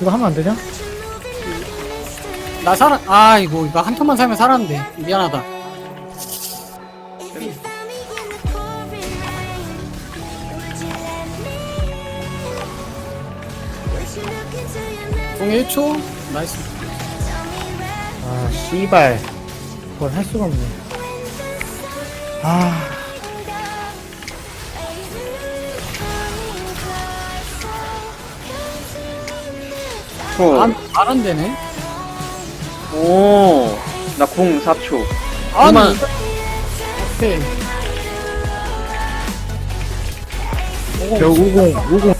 이거 하면 안 되냐? 나 살아 아이고 이거 한 턴만 살면 살았는데 미안하다 공 memories? 1초 나이스 아 씨발 그걸 할 수가 없네 아 초. 안, 안 되네 오. 나 공 4초. 아니 그만. 오케이 저 50, 50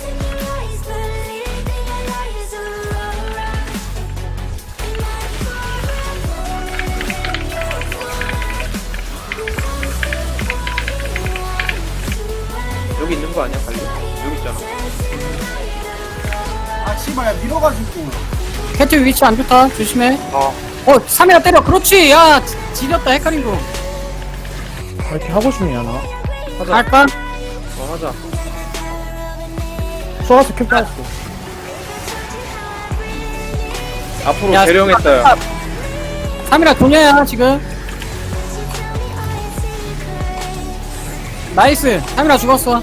여기 있는 거 아니야, 관리? 여기 있잖아. 아 씨발 야 밀어가지고. 캐트 위치 안 좋다. 조심해. 어. 어 3이라 때려. 그렇지. 야 지- 지렸다 헷갈린 아, 이렇게 하고 싶냐 나. 거 갈까? 어, 하자. 쏘아서 캡 따였어. 앞으로 야, 대령했다. 야. 3이라 도녀야 지금. 나이스. 3이라 죽었어.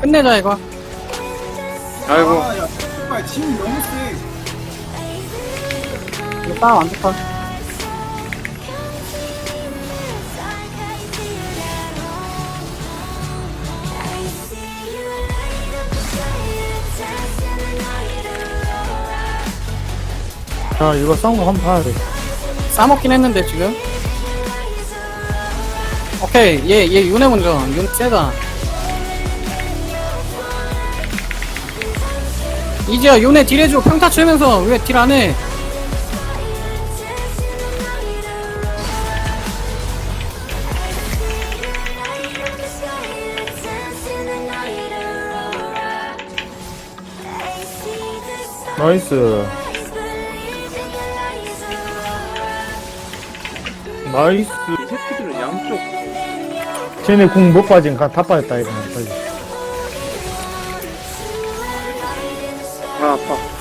끝내자 이거 아이고. 아야 씨발 짐이 너무 세. 이거 싸움 안 좋다. 야 이거 싸운 거 한번 봐야 돼. 싸먹긴 했는데 지금? 오케이 얘 얘 윤회 먼저 윤 세다 이제야 윤회 딜해줘 평타 치면서 왜 딜 안해? 나이스. 나이스. 이 새끼들은 양쪽. 쟤네 궁못 빠진 가- 다 빠졌다 이거 빨리 아, 아파.